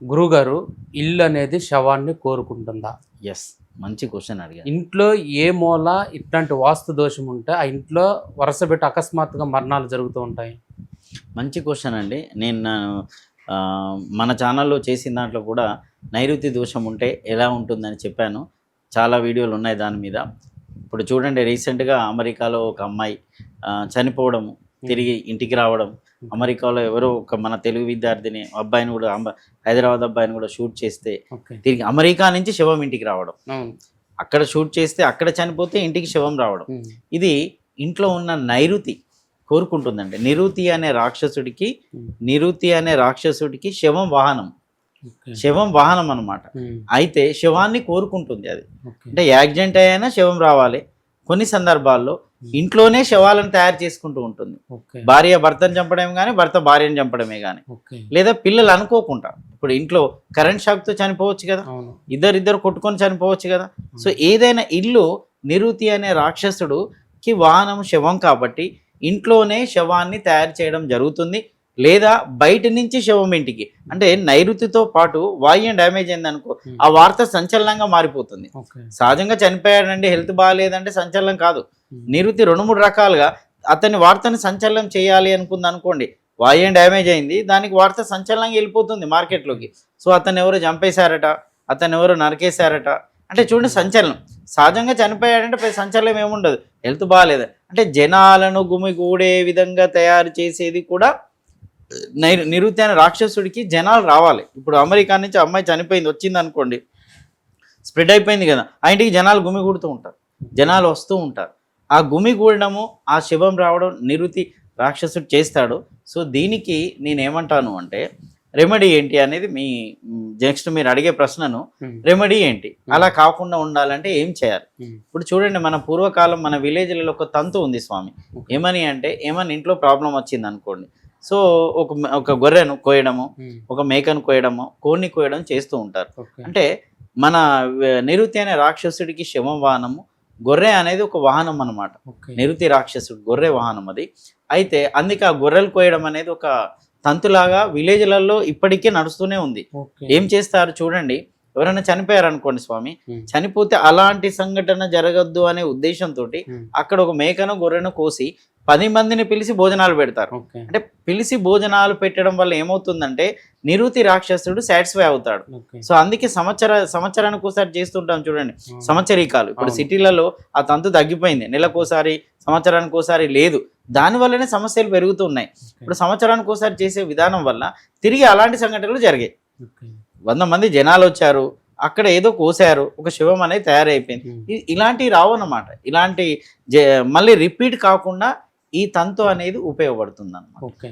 గురుగారు ఇల్లు అనేది శవాన్ని కోరుకుంటుందా? ఎస్ మంచి క్వశ్చన్ అడిగారు. ఇంట్లో ఏ మూల ఇట్లాంటి వాస్తు దోషం ఉంటే ఆ ఇంట్లో వరుస పెట్టి అకస్మాత్తుగా మరణాలు జరుగుతూ ఉంటాయి? మంచి క్వశ్చన్ అండి. నేను మన ఛానల్లో చేసిన దాంట్లో కూడా నైరుతి దోషం ఉంటే ఎలా ఉంటుందని చెప్పాను. చాలా వీడియోలు ఉన్నాయి దాని మీద. ఇప్పుడు చూడండి రీసెంట్గా అమెరికాలో ఒక అమ్మాయి ఆ, చనిపోవడం తిరిగి ఇంటికి రావడం. అమెరికాలో ఎవరో ఒక మన తెలుగు విద్యార్థిని అబ్బాయిని కూడా అంబ- హైదరాబాద్ అబ్బాయిని కూడా షూట్ చేస్తే తిరిగి అమెరికా నుంచి శవం ఇంటికి రావడం. అక్కడ షూట్ చేస్తే అక్కడ చనిపోతే ఇంటికి శవం రావడం. ఇది ఇంట్లో ఉన్న నైరుతి కోరుకుంటుందండి. నిరుతి అనే రాక్షసుడికి. నిరుతి అనే రాక్షసుడికి శవం వాహనం. శవం వాహనం అన్నమాట. ఉమ్. అయితే శవాన్ని కోరుకుంటుంది అది. అంటే యాక్సిడెంట్ అయినా శవం రావాలి. కొన్ని సందర్భాల్లో ఇంట్లోనే శవాలను తయారు చేసుకుంటూ ఉంటుంది. భార్య భర్తను చంపడమే కానీ భర్త భార్యను చంపడమే కానీ లేదా పిల్లలు అనుకోకుండా ఇప్పుడు ఇంట్లో కరెంట్ షాక్తో చనిపోవచ్చు కదా అవును. ఇద్దరు ఇద్దరు కొట్టుకొని చనిపోవచ్చు కదా. సో ఏదైనా ఇల్లు నిరుతి అనే రాక్షసుడుకి వాహనం శవం కాబట్టి ఇంట్లోనే శవాన్ని తయారు చేయడం జరుగుతుంది. లేదా బయట నుంచి శవం ఇంటికి. అంటే నైరుతితో పాటు వాయుం డ్యామేజ్ అయింది అనుకో Hmm. ఆ వార్త సంచలనంగా మారిపోతుంది. సహజంగా చనిపోయాడండి హెల్త్ బాగాలేదంటే సంచలనం కాదు. ఉమ్. నిరుతి రెండు మూడు రకాలుగా అతని వార్తని సంచలనం చేయాలి అనుకుంది అనుకోండి వాయుం డ్యామేజ్ అయింది దానికి వార్త సంచలనంగా వెళ్ళిపోతుంది మార్కెట్లోకి. సో అతను ఎవరు చంపేశారట అతను ఎవరు నరికేశారట. అంటే చూడండి సంచలనం. సహజంగా చనిపోయాడంటే పెద్ద సంచలనం ఏముండదు. హెల్త్ బాగాలేదు. అంటే జనాలను గుమిగూడే విధంగా తయారు చేసేది కూడా నై నిరుతి అనే రాక్షసుడికి జనాలు రావాలి. ఇప్పుడు అమెరికా నుంచి అమ్మాయి చనిపోయింది వచ్చింది అనుకోండి స్ప్రెడ్ అయిపోయింది కదా ఆ ఇంటికి జనాలు గుమిగూడుతూ ఉంటారు. జనాలు వస్తూ ఉంటారు. ఆ గుమిగూడడము ఆ శివం రావడం నిరుతి రాక్షసుడు చేస్తాడు. సో దీనికి నేనేమంటాను అంటే రెమెడీ ఏంటి అనేది మీ నెక్స్ట్ మీరు అడిగే ప్రశ్నను. రెమెడీ ఏంటి? అలా కాకుండా ఉండాలంటే ఏం చేయాలి. ఇప్పుడు చూడండి మన పూర్వకాలం మన విలేజ్లలో ఒక తంతు ఉంది స్వామి. ఏమని అంటే ఏమని ఇంట్లో ప్రాబ్లం వచ్చింది అనుకోండి సో ఒక ఒక గొర్రెను కోయడము ఉమ్. ఒక మేకను కోయడము కోడిని కోయడం చేస్తూ ఉంటారు. అంటే మన నిరుతి అనే రాక్షసుడికి శవం వాహనము గొర్రె అనేది ఒక వాహనం అన్నమాట. ఓకే. నిరుతి రాక్షసుడు గొర్రె వాహనం అది. అయితే అందుకే ఆ గొర్రెలు కోయడం అనేది ఒక తంతులాగా విలేజ్లలో ఇప్పటికే నడుస్తూనే ఉంది. ఏం చేస్తారు చూడండి ఎవరైనా చనిపోయారు అనుకోండి స్వామి ఉమ్. చనిపోతే అలాంటి సంఘటన జరగద్దు అనే ఉద్దేశంతో ఉమ్. అక్కడ ఒక మేకను గొర్రెను కోసి పది మందిని పిలిచి భోజనాలు పెడతారు. అంటే పిలిచి భోజనాలు పెట్టడం వల్ల ఏమవుతుందంటే నిరుతి రాక్షసుడు సాటిస్ఫై అవుతాడు. సో అందుకే సంవత్సర సంవత్సరానికి ఒకసారి చేస్తుంటాం చూడండి. సంవత్సరీకాలు. ఇప్పుడు. సిటీలలో ఆ తంతు తగ్గిపోయింది. నెలకోసారి సంవత్సరానికి ఒకసారి లేదు. దాని వల్లనే సమస్యలు పెరుగుతున్నాయి. ఇప్పుడు సంవత్సరానికి ఒకసారి చేసే విధానం వల్ల తిరిగి అలాంటి సంఘటనలు జరిగాయి. వంద మంది జనాలు వచ్చారు. అక్కడ ఏదో కోసారు ఒక శివం అనేది తయారైపోయింది. ఇలాంటివి రావన్నమాట. ఇలాంటి జ- మళ్ళీ రిపీట్ కాకుండా ఈ తంతు అనేది ఉపయోగపడుతుంది అనమాట ఓకే.